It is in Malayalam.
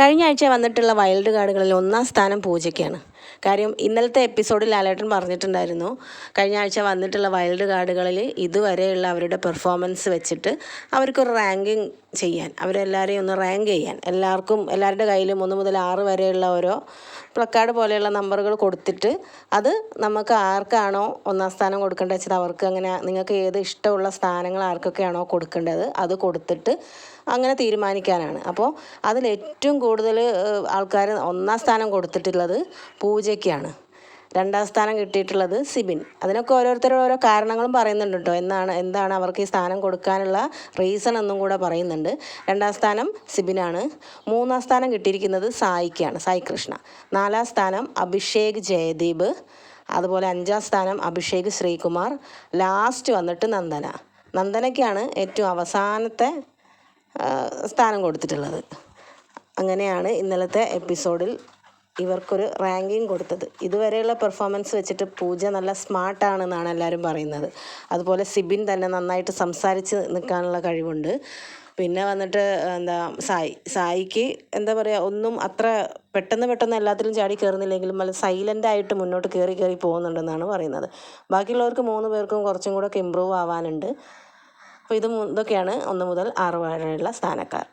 കഴിഞ്ഞ ആഴ്ച വന്നിട്ടുള്ള വൈൽഡ് കാർഡുകളിൽ ഒന്നാം സ്ഥാനം പൂജയ്ക്കാണ്. കാര്യം ഇന്നലത്തെ എപ്പിസോഡിൽ ലാലേട്ടൻ പറഞ്ഞിട്ടുണ്ടായിരുന്നു. കഴിഞ്ഞ ആഴ്ച വന്നിട്ടുള്ള വൈൽഡ് കാർഡുകളിൽ ഇതുവരെയുള്ള അവരുടെ പെർഫോമൻസ് വെച്ചിട്ട് അവർക്കൊരു റാങ്കിങ് ചെയ്യാൻ അവരെല്ലാവരെയും ഒന്ന് റാങ്ക് ചെയ്യാൻ. എല്ലാവർക്കും എല്ലാവരുടെ കയ്യിലും ഒന്ന് മുതൽ ആറ് വരെയുള്ള ഓരോ പ്ലക്കാർഡ് പോലെയുള്ള നമ്പറുകൾ കൊടുത്തിട്ട് അത് നമുക്ക് ആർക്കാണോ ഒന്നാം സ്ഥാനം കൊടുക്കേണ്ടത് വെച്ചാൽ അവർക്ക് അങ്ങനെ നിങ്ങൾക്ക് ഏത് ഇഷ്ടമുള്ള സ്ഥാനങ്ങൾ ആർക്കൊക്കെയാണോ കൊടുക്കേണ്ടത് അത് കൊടുത്തിട്ട് അങ്ങനെ തീരുമാനിക്കാനാണ്. അപ്പോൾ അതിൽ ഏറ്റവും കൂടുതൽ ആൾക്കാർ ഒന്നാം സ്ഥാനം കൊടുത്തിട്ടുള്ളത് പൂജയ്ക്കാണ്. രണ്ടാം സ്ഥാനം കിട്ടിയിട്ടുള്ളത് സിബിൻ. അതിനൊക്കെ ഓരോരുത്തരും ഓരോ കാരണങ്ങളും പറയുന്നുണ്ട് കേട്ടോ എന്നാണ് എന്താണ് അവർക്ക് ഈ സ്ഥാനം കൊടുക്കാനുള്ള റീസൺ എന്നും കൂടെ പറയുന്നുണ്ട്. രണ്ടാം സ്ഥാനം സിബിനാണ്. മൂന്നാം സ്ഥാനം കിട്ടിയിരിക്കുന്നത് സായിക്കാണ് സായി കൃഷ്ണ. നാലാം സ്ഥാനം അഭിഷേക് ജയദീപ്. അതുപോലെ അഞ്ചാം സ്ഥാനം അഭിഷേക് ശ്രീകുമാർ. ലാസ്റ്റ് വന്നിട്ട് നന്ദന. നന്ദനയ്ക്കാണ് ഏറ്റവും അവസാനത്തെ സ്ഥാനം കൊടുത്തിട്ടുള്ളത്. അങ്ങനെയാണ് ഇന്നലത്തെ എപ്പിസോഡിൽ ഇവർക്കൊരു റാങ്കിങ് കൊടുത്തത്. ഇതുവരെയുള്ള പെർഫോമൻസ് വെച്ചിട്ട് പൂജ നല്ല സ്മാർട്ടാണെന്നാണ് എല്ലാവരും പറയുന്നത്. അതുപോലെ സിബിൻ തന്നെ നന്നായിട്ട് സംസാരിച്ച് നിൽക്കാനുള്ള കഴിവുണ്ട്. പിന്നെ വന്നിട്ട് എന്താ സായി സായിക്ക് എന്താ പറയുക ഒന്നും അത്ര പെട്ടെന്ന് പെട്ടെന്ന് എല്ലാത്തിലും ചാടി കയറുന്നില്ലെങ്കിലും നല്ല സൈലന്റ് ആയിട്ട് മുന്നോട്ട് കയറി കയറി പോകുന്നുണ്ടെന്നാണ് പറയുന്നത്. ബാക്കിയുള്ളവർക്ക് മൂന്ന് പേർക്കും കുറച്ചും കൂടെ ഒക്കെ ഇമ്പ്രൂവ് ആവാനുണ്ട്. അപ്പോൾ ഇത് ഇതൊക്കെയാണ് ഒന്ന് മുതൽ ആറ് വരെയുള്ള സ്ഥാനക്കാർ.